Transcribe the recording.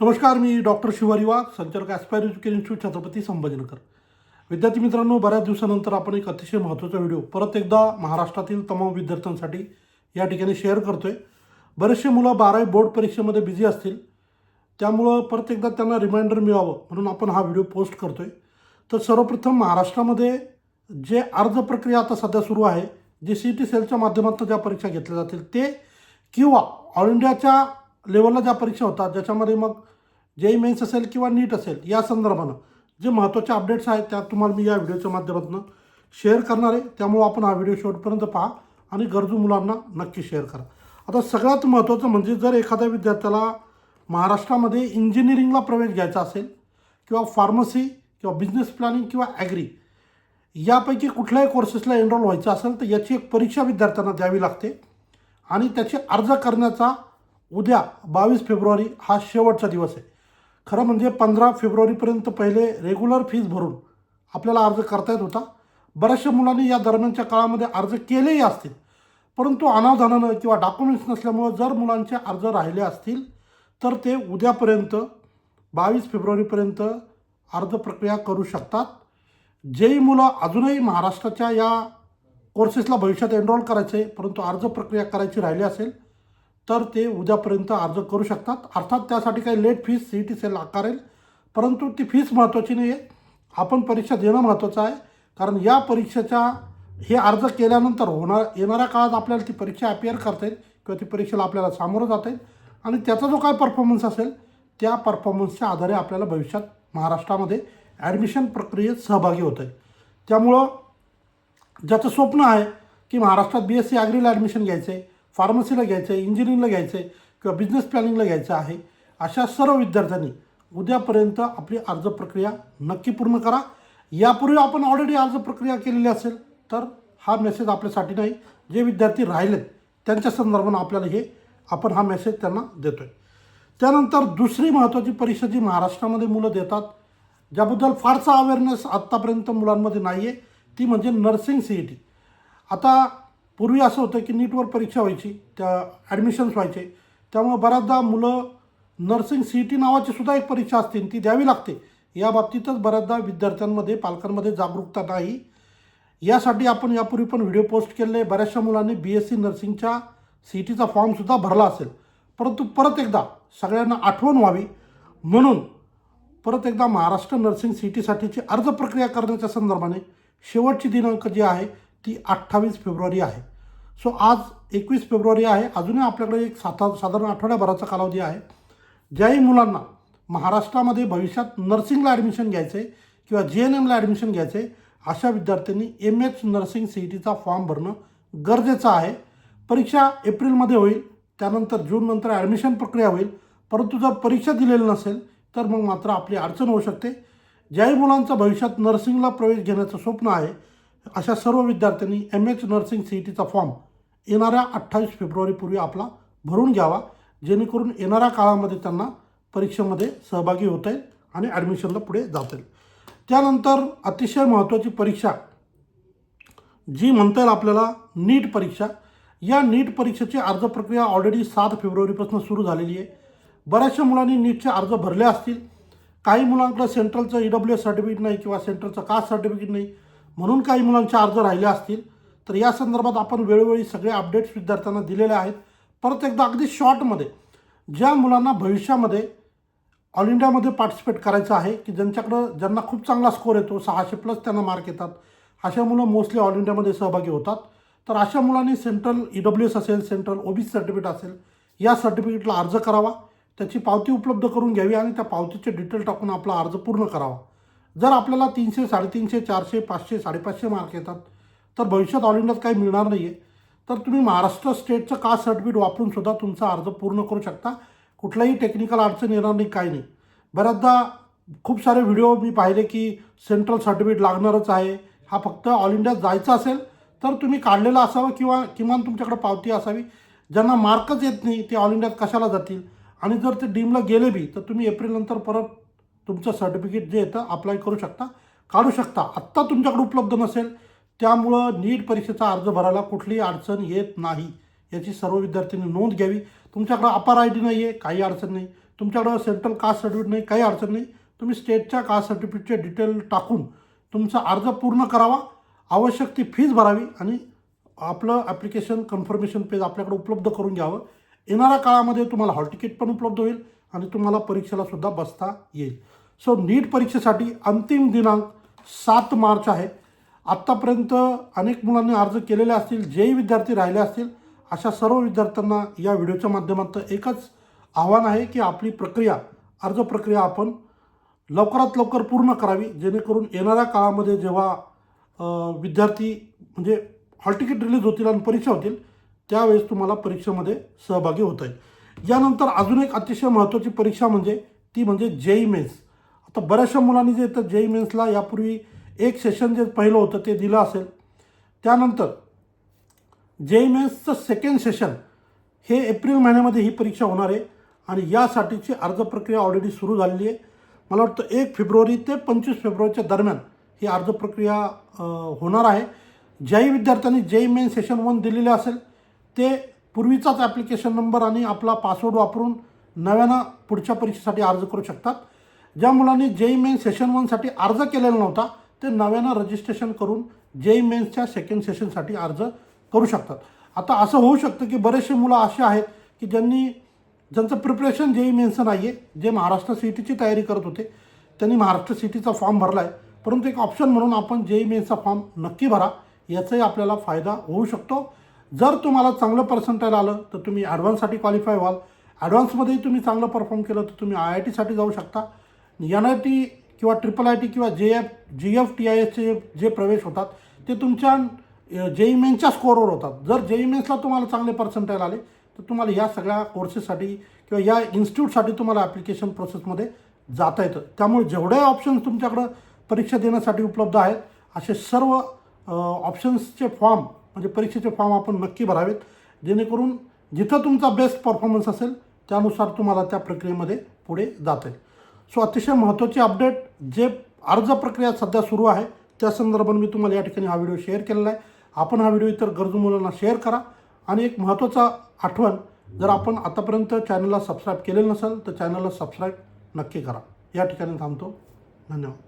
नमस्कार मी डॉक्टर शिवारी वाघ संचालक Aspire Education Institute Chhatrapati Sambhajinagar. विद्यार्थी मित्रांनो बऱ्याच दिवसानंतर आपण एक अतिशय महत्त्वाचा व्हिडिओ परत एकदा महाराष्ट्रातील तमाम विद्यार्थ्यांसाठी या ठिकाणी शेअर करतो आहे बरेचसे मुलं बारावी बोर्ड परीक्षेमध्ये बिझी असतील. त्यामुळं परत एकदा त्यांना रिमाइंडर मिळावं म्हणून आपण हा व्हिडिओ पोस्ट करतो आहे तर सर्वप्रथम महाराष्ट्रामध्ये जे अर्ज प्रक्रिया आता सध्या सुरू आहे जे सी टी सेलच्या माध्यमातून ज्या परीक्षा घेतल्या जातील ते किंवा ऑल इंडियाच्या लेवलला ज्या परीक्षा होतात ज्याच्यामध्ये मग जेई मेन्स असेल किंवा नीट असेल या संदर्भानं जे महत्त्वाचे अपडेट्स आहेत त्या तुम्हाला मी या व्हिडिओच्या माध्यमातून शेअर करणार आहे. त्यामुळं आपण हा व्हिडिओ शेवटपर्यंत पहा आणि गरजू मुलांना नक्की शेअर करा. आता सगळ्यात महत्त्वाचं म्हणजे जर एखाद्या विद्यार्थ्याला महाराष्ट्रामध्ये इंजिनिअरिंगला प्रवेश घ्यायचा असेल किंवा फार्मसी किंवा बिझनेस प्लॅनिंग किंवा ॲग्री यापैकी कुठल्याही कोर्सेसला एनरोल व्हायचं असेल तर याची एक परीक्षा विद्यार्थ्यांना द्यावी लागते आणि त्याची अर्ज करण्याचा उद्या बावीस फेब्रुवारी हा शेवटचा दिवस आहे. खरं म्हणजे पंधरा फेब्रुवारीपर्यंत पहिले रेग्युलर फीज भरून आपल्याला अर्ज करता येत होता. बऱ्याचशा मुलांनी या दरम्यानच्या काळामध्ये अर्ज केलेही असतील. परंतु अनावधानानं किंवा डॉक्युमेंट्स नसल्यामुळं जर मुलांचे अर्ज राहिले असतील तर ते उद्यापर्यंत बावीस फेब्रुवारीपर्यंत अर्ज प्रक्रिया करू शकतात. जेही मुलं अजूनही महाराष्ट्राच्या या कोर्सेसला भविष्यात एनरोल करायचे परंतु अर्ज प्रक्रिया करायची राहिली असेल तर ते उद्यापर्यंत अर्ज करू शकतात. अर्थात त्यासाठी काही late fees C E T cell आकारेल. परंतु ती फीस महत्त्वाची नाही आहे आपण परीक्षा देणं महत्त्वाचं आहे. कारण या परीक्षेच्या हे अर्ज केल्यानंतर होणार येणाऱ्या काळात आपल्याला ती परीक्षा अपिअर करता येईल किंवा ती परीक्षेला आपल्याला सामोरं जाता येईल. आणि त्याचा जो काय परफॉर्मन्स असेल त्या परफॉर्मन्सच्या आधारे आपल्याला भविष्यात महाराष्ट्रामध्ये ॲडमिशन प्रक्रियेत सहभागी होतं आहे त्यामुळं ज्याचं स्वप्न आहे की महाराष्ट्रात बी एस सी ॲग्रीला ॲडमिशन घ्यायचं आहे फार्मसीला घ्यायचं आहे इंजिनिअरिंगला घ्यायचं आहे किंवा बिझनेस प्लॅनिंगला घ्यायचं आहे अशा सर्व विद्यार्थ्यांनी उद्यापर्यंत आपली अर्ज प्रक्रिया नक्की पूर्ण करा. यापूर्वी आपण ऑलरेडी अर्ज प्रक्रिया केलेली असेल तर हा मेसेज आपल्यासाठी नाही. जे विद्यार्थी राहिलेत त्यांच्या संदर्भानं आपल्याला हे आपण हा मेसेज त्यांना देतो आहे त्यानंतर दुसरी महत्त्वाची परीक्षा जी महाराष्ट्रामध्ये मुलं देतात ज्याबद्दल फारसा अवेअरनेस आत्तापर्यंत मुलांमध्ये नाही आहे ती म्हणजे नर्सिंग सी ई टी आता पूर्वी असं होतं की नीटवर परीक्षा व्हायची त्या ॲडमिशन्स व्हायचे. त्यामुळे बऱ्याचदा मुलं नर्सिंग सी ई टी नावाची सुद्धा एक परीक्षा असते ती द्यावी लागते. या बाबतीतच बऱ्याचदा विद्यार्थ्यांमध्ये पालकांमध्ये जागरूकता नाही. यासाठी आपण यापूर्वी पण व्हिडिओ पोस्ट केले. बऱ्याचशा मुलांनी बी एस सी नर्सिंगच्या सी ई टीचा फॉर्मसुद्धा भरला असेल. परंतु परत एकदा सगळ्यांना आठवण व्हावी. म्हणून परत एकदा महाराष्ट्र नर्सिंग सी टीसाठीची अर्ज प्रक्रिया करण्याच्या संदर्भाने शेवटची दिनांक जी आहे ती अठ्ठावीस फेब्रुवारी आहे. सो आज एकवीस फेब्रुवारी आहे. अजूनही आपल्याकडे एक साता साधारण आठवड्याभराचा कालावधी आहे. ज्याही मुलांना महाराष्ट्रामध्ये भविष्यात नर्सिंगला ॲडमिशन घ्यायचं आहे किंवा जे एन एमला ॲडमिशन घ्यायचं आहे अशा विद्यार्थ्यांनी M H nursing C E टीचा फॉर्म भरणं गरजेचं आहे. परीक्षा एप्रिलमध्ये होईल. त्यानंतर जूननंतर ॲडमिशन प्रक्रिया होईल. परंतु जर परीक्षा दिलेली नसेल तर मग मात्र आपली अडचण होऊ शकते. ज्याही मुलांचं भविष्यात नर्सिंगला प्रवेश घेण्याचं स्वप्न आहे अशा सर्व विद्यार्थ्यांनी M H nursing C E टीचा फॉर्म येणाऱ्या अठ्ठावीस फेब्रुवारीपूर्वी आपला भरून घ्यावा जेणेकरून येणाऱ्या काळामध्ये त्यांना परीक्षेमध्ये सहभागी होता येईल आणि ॲडमिशनला पुढे जाता येईल. त्यानंतर अतिशय महत्त्वाची परीक्षा जी म्हणता येईल आपल्याला नीट परीक्षा. या नीट परीक्षेची अर्ज प्रक्रिया ऑलरेडी सात फेब्रुवारीपासून सुरू झालेली आहे. बऱ्याचशा मुलांनी नीटचे अर्ज भरले असतील. काही मुलांकडे सेंट्रलचं ई डब्ल्यू एस सर्टिफिकेट नाही किंवा सेंट्रलचं कास्ट सर्टिफिकेट नाही. म्हणून काही मुलांचे अर्ज राहिले असतील तर या संदर्भात आपण वेळोवेळी सगळे अपडेट्स विद्यार्थ्यांना दिलेले आहेत. परत एकदा अगदी शॉर्टमध्ये ज्या मुलांना भविष्यामध्ये ऑल इंडियामध्ये पार्टिसिपेट करायचं आहे की ज्यांच्याकडं ज्यांना खूप चांगला स्कोर येतो सहाशे प्लस त्यांना मार्क येतात अशा मुलं मोस्टली ऑल इंडियामध्ये सहभागी होतात. तर अशा मुलांनी सेंट्रल ई डब्ल्यू एस असेल central O B C certificate असेल या सर्टिफिकेटला अर्ज करावा त्याची पावती उपलब्ध करून घ्यावी आणि त्या पावतीचे डिटेल टाकून आपला अर्ज पूर्ण करावा. जर आपल्याला तीनशे साडेतीनशे चारशे पाचशे साडेपाचशे मार्क येतात तर भविष्यात ऑल इंडियात काही मिळणार नाही आहे तर तुम्ही महाराष्ट्र स्टेटचं कास्ट सर्टिफिकेट वापरून सुद्धा तुमचा अर्ज पूर्ण करू शकता? कुठलाही टेक्निकल अडचण येणार नाही काही नाही. बऱ्याचदा खूप सारे व्हिडिओ मी पाहिले की सेंट्रल सर्टिफिकेट लागणारच आहे. हा फक्त ऑल इंडियात जायचं असेल तर तुम्ही काढलेलं असावं किंवा किमान तुमच्याकडे पावती असावी. ज्यांना मार्कच येत नाही ते ऑल इंडियात कशाला जातील? आणि जर ते डीमला गेले बी तर तुम्ही एप्रिलनंतर परत तुमचं सर्टिफिकेट जे येतं अप्लाय करू शकता. काढू शकता. आत्ता तुमच्याकडे उपलब्ध नसेल त्यामुळं नीट परीक्षेचा अर्ज भरायला कुठलीही अडचण येत नाही. याची सर्व विद्यार्थ्यांनी नोंद घ्यावी. तुमच्याकडं अपार आय डी नाही आहे काही अडचण नाही. तुमच्याकडं सेंट्रल कास्ट सर्टिफिकेट नाही काही अडचण नाही. तुम्ही स्टेटच्या कास्ट सर्टिफिकेटचे डिटेल टाकून तुमचा अर्ज पूर्ण करावा. आवश्यक ती फीज भरावी आणि आपलं ॲप्लिकेशन कन्फर्मेशन पेज आपल्याकडे उपलब्ध करून घ्यावं. येणाऱ्या काळामध्ये तुम्हाला हॉल तिकीट पण उपलब्ध होईल. आणि तुम्हाला परीक्षेला सुद्धा बसता येईल. सो नीट परीक्षेसाठी अंतिम दिनांक सात मार्च आहे. आत्तापर्यंत अनेक मुलांनी अर्ज केलेले असतील जेही विद्यार्थी राहिले असतील अशा सर्व विद्यार्थ्यांना या व्हिडिओच्या माध्यमातून एकच आव्हान आहे की आपली प्रक्रिया अर्ज प्रक्रिया आपण लवकरात लवकर पूर्ण करावी जेणेकरून येणाऱ्या काळामध्ये जेव्हा विद्यार्थी म्हणजे हॉल तिकीट रिलीज होतील आणि परीक्षा होतील त्यावेळेस तुम्हाला परीक्षेमध्ये सहभागी होता येईल. यानंतर अजून एक अतिशय महत्त्वाची परीक्षा म्हणजे ती म्हणजे जेई मेन्स. आता बऱ्याचशा मुलांनी जे तर जेई मेन्सला यापूर्वी एक सेशन जे पहिलं होतं ते दिलं असेल. त्यानंतर जेई मेन्सचं सेकंड सेशन हे एप्रिल महिन्यामध्ये ही परीक्षा होणार आहे आणि यासाठीची अर्ज प्रक्रिया ऑलरेडी सुरू झालेली आहे. मला वाटतं एक फेब्रुवारी ते पंचवीस फेब्रुवारीच्या दरम्यान ही अर्ज प्रक्रिया होणार आहे. ज्याही विद्यार्थ्यांनी जेई मेन सेशन वन दिलेले असेल ते पूर्वीचाच ॲप्लिकेशन नंबर आणि आपला पासवर्ड वापरून नव्यानं पुढच्या परीक्षेसाठी अर्ज करू शकतात. ज्या मुलांनी जेई मेन सेशन वनसाठी अर्ज केलेला नव्हता ते नव्यानं रजिस्ट्रेशन करून जेई मेन्सच्या सेकंड सेशनसाठी अर्ज करू शकतात. आता असं होऊ शकतं की बरेचसे मुलं असे आहेत की ज्यांनी ज्यांचं प्रिपरेशन जेई मेन्सचं नाही आहे जे महाराष्ट्र सी टीची तयारी करत होते त्यांनी महाराष्ट्र सी टीचा फॉर्म भरला आहे परंतु एक ऑप्शन म्हणून आपण जेई मेन्सचा फॉर्म नक्की भरा याचाही आपल्याला फायदा होऊ शकतो. जर तुम्हाला चांगलं पर्सेंटाईल आलं तर तुम्ही ॲडव्हान्ससाठी क्वालिफाय व्हाल. ॲडव्हान्समध्येही तुम्ही चांगलं परफॉर्म केलं तर तुम्ही आय आय टीसाठी जाऊ शकता. एन आय टी किंवा ट्रिपल आय टी किंवा जे F G F T I एसचे जे प्रवेश होतात ते तुमच्या जेई मेन्सच्या स्कोअरवर होतात. जर जेई मेन्सला तुम्हाला चांगले पर्सेंटाईल आले तर तुम्हाला या सगळ्या कोर्सेससाठी किंवा या इन्स्टिट्यूटसाठी तुम्हाला ॲप्लिकेशन प्रोसेसमध्ये जाता येतं. त्यामुळे जेवढे ऑप्शन्स तुमच्याकडं परीक्षा देण्यासाठी उपलब्ध आहेत असे सर्व ऑप्शन्सचे फॉर्म म्हणजे परीक्षेचे फॉर्म आपण नक्की भरावेत. जेणेकरून जिथं तुमचा बेस्ट परफॉर्मन्स असेल त्यानुसार तुम्हाला त्या प्रक्रियेमध्ये पुढे जाता येईल. सो अतिशय महत्त्वाची अपडेट जे अर्ज प्रक्रिया सध्या सुरू आहे त्या संदर्भात मी तुम्हाला या ठिकाणी हा व्हिडिओ शेअर केलेला आहे. आपण हा व्हिडिओ इतर गरजू मुलांना शेअर करा. आणि एक महत्त्वाचा आठवण जर आपण आतापर्यंत चॅनलला सबस्क्राईब केलेलं नसेल तर चॅनलला सबस्क्राईब नक्की करा. या ठिकाणी थांबतो. धन्यवाद.